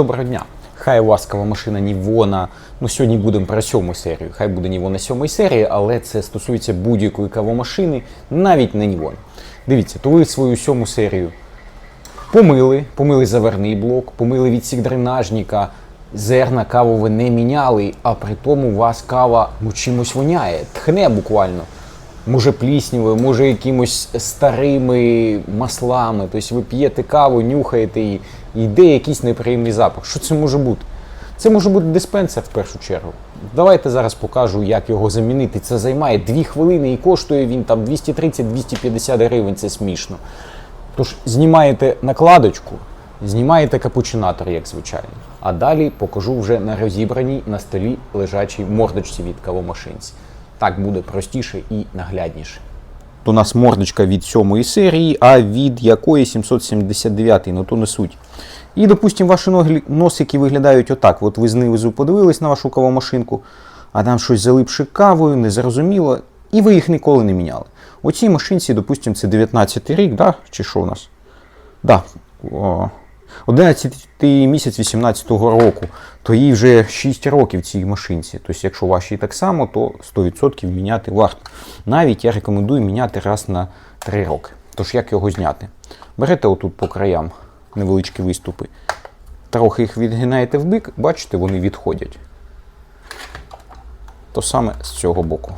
Доброго дня. Хай у вас кава машина Нівона. Ну, сьогодні будемо про сьому серію. Хай буде Нівона сьомої серії, але це стосується будь-якої кавомашини, навіть не Нівон. Дивіться, то ви свою сьому серію помили, помили заверний блок, помили відсік дренажника, зерна каву ви не міняли, а при тому у вас кава ну, чимось воняє, тхне буквально. Може пліснявою, може якимось старими маслами. Тобто ви п'єте каву, нюхаєте і йде якийсь неприємний запах. Що це може бути? Це може бути диспенсер в першу чергу. Давайте зараз покажу, як його замінити. Це займає 2 хвилини і коштує він там 230-250 гривень, це смішно. Тож знімаєте накладочку, знімаєте капучинатор, як звичайно. А далі покажу вже на розібраній на столі лежачій мордочці від кавомашинці. Так буде простіше і наглядніше. У нас мордочка від сьомої серії, а від якої 779, ну то не суть. І, допустимо, ваші носики виглядають отак. От ви знизу подивились на вашу кавомашинку, а там щось залипше кавою, незрозуміло, і ви їх ніколи не міняли. У цій машинці, допустимо, це 19 рік, да? чи що у нас? Да. 11 місяць 18-го року, то їй вже 6 років цій машинці. Тобто, якщо вашій так само, то 100% міняти варто. Навіть я рекомендую міняти раз на 3 роки. Тож як його зняти? Берете отут по краям невеличкі виступи, трохи їх відгинаєте в бік, бачите, вони відходять. То саме з цього боку.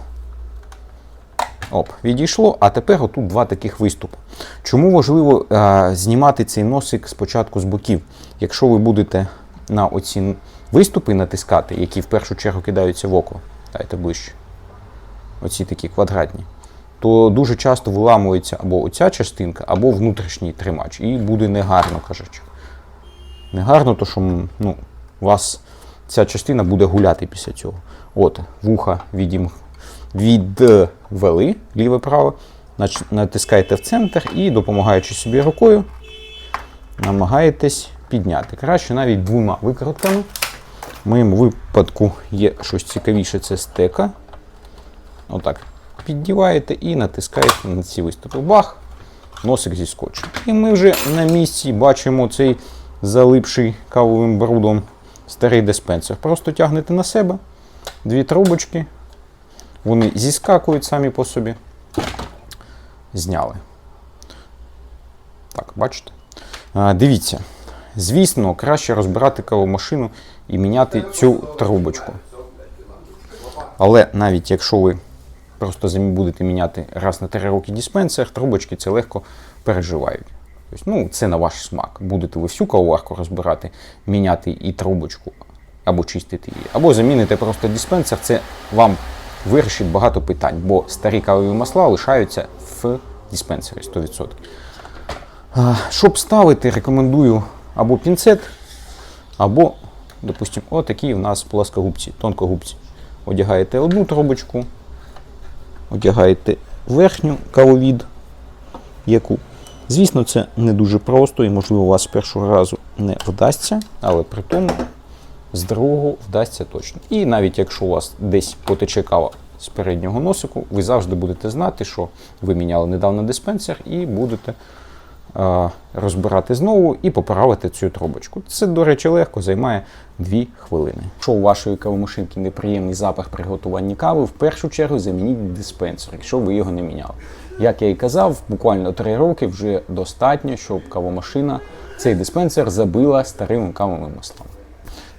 Оп, відійшло, а тепер отут два таких виступи. Чому важливо е, знімати цей носик спочатку з боків? Якщо ви будете на оці виступи натискати, які в першу чергу кидаються в око, дайте ближче, оці такі квадратні, то дуже часто виламується або оця частинка, або внутрішній тримач. І буде негарно, кажучи. Негарно, то що ну, у вас ця частина буде гуляти після цього. От, вуха відім, відвели ліве-право, натискаєте в центр і, допомагаючи собі рукою, намагаєтесь підняти. Краще навіть двома викрутками. В моєму випадку є щось цікавіше, це стека. Отак. Піддіваєте і натискаєте на ці виступи. Бах! Носик зіскочив. І ми вже на місці бачимо цей залипший кавовим брудом старий диспенсер. Просто тягнете на себе дві трубочки, вони зіскакують самі по собі. Зняли. Так, бачите? А, дивіться. Звісно, краще розбирати кавомашину і міняти цю трубочку. Але навіть якщо ви просто будете міняти раз на 3 роки диспенсер, трубочки це легко переживають. Тобто, ну, це на ваш смак. Будете ви всю кавоварку розбирати, міняти і трубочку, або чистити її, або заміните просто диспенсер, це вам вирішить багато питань, бо старі кавові масла лишаються в диспенсері 100%. Щоб ставити, рекомендую або пінцет, або, допустимо, отакі у нас плоскогубці, тонкогубці. Одягаєте одну трубочку, одягаєте верхню кавовід, яку. Звісно, це не дуже просто і, можливо, у вас першого разу не вдасться, але при тому з другого вдасться точно. І навіть якщо у вас десь потече кава з переднього носику, ви завжди будете знати, що ви міняли недавно диспенсер, і будете е, розбирати знову і поправити цю трубочку. Це, до речі, легко займає 2 хвилини. Якщо у вашої кавомашинки неприємний запах при готуванні кави, в першу чергу замініть диспенсер, якщо ви його не міняли. Як я і казав, буквально 3 роки вже достатньо, щоб кавомашина цей диспенсер забила старими кавовими маслами.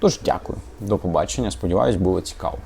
Тож дякую, до побачення. Сподіваюсь, було цікаво.